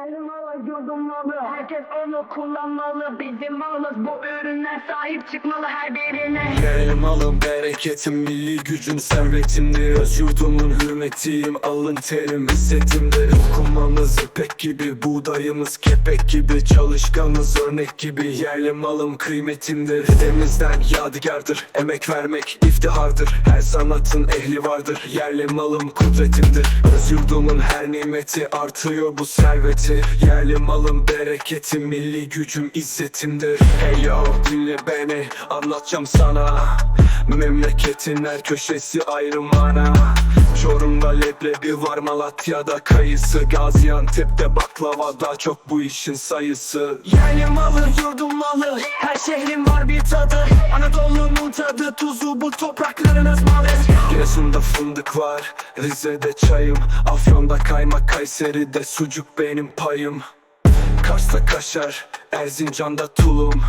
Yerli malı, yurdum malı Herkes onu kullanmalı. Bizim malımız bu ürüne sahip çıkmalı her birine. Benim malım bereketim milli gücüm servetimdir Öz yurdumun hürmetiyim. Alın terim hissetimdir Okumamız ipek gibi buğdayımız kepek gibi Çalışkanız örnek gibi yerli malım kıymetimdir. Dedemizden yadigardır emek vermek iftihardır. Her sanatın ehli vardır yerli malım kudretimdir. Öz yurdumun her nimeti artıyor bu serveti Yerli malım bereketi milli gücüm izzetimdir. Hey yo dinle beni anlatacağım sana. Memleketin her köşesi ayrı mana Çorum'da leblebi var Malatya'da kayısı. Gaziantep'te baklava daha çok bu işin sayısı. Yerli malı yurdum malı Her şehrin var bir tadı. Anadolu'nun tadı tuzu bu topraklarınız malı Giresun'da fındık var Rize'de çayım Afyon'da kaymak Kayseri'de sucuk benim payım. Kars'ta kaşar Erzincan'da tulum.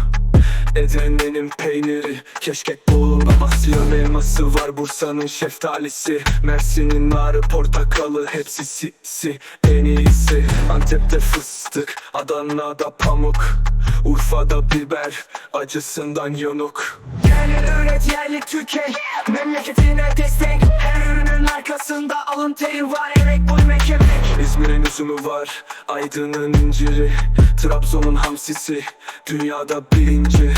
Edirne'nin peyniri Keşkek bulun Amasya'nın elması var Bursa'nın şeftalisi. Mersin'in narı portakalı Hepsi si si en iyisi Antep'te fıstık Adana'da pamuk. Urfa'da biber Acısından yanuk Yerli üret yerli tüket Memleketine destek arkasında alın teri var Emek bu emek emek İzmir'in üzümü var Aydın'ın inciri. Trabzon'un hamsisi Dünyada birinci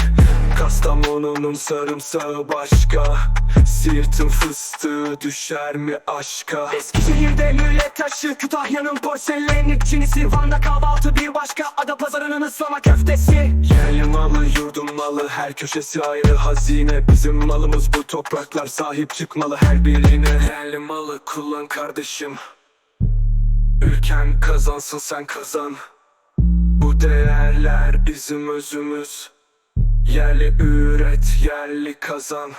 Kastamonu'nun sarımsağı başka. Siirt'in fıstığı düşer mi aşka? Eskişehir'de lüle taşı Kütahya'nın porseleni. Çinisi Van'da kahvaltı bir başka. Adapazarı'nın ıslama köftesi. Yerli malı yurdum malı Her köşesi ayrı. Hazine Bizim malımız bu topraklar Sahip çıkmalı her birine. Yerli malı kullan kardeşim. Ülken kazansın sen kazan. Bu değerler bizim özümüz Yerli üret yerli kazan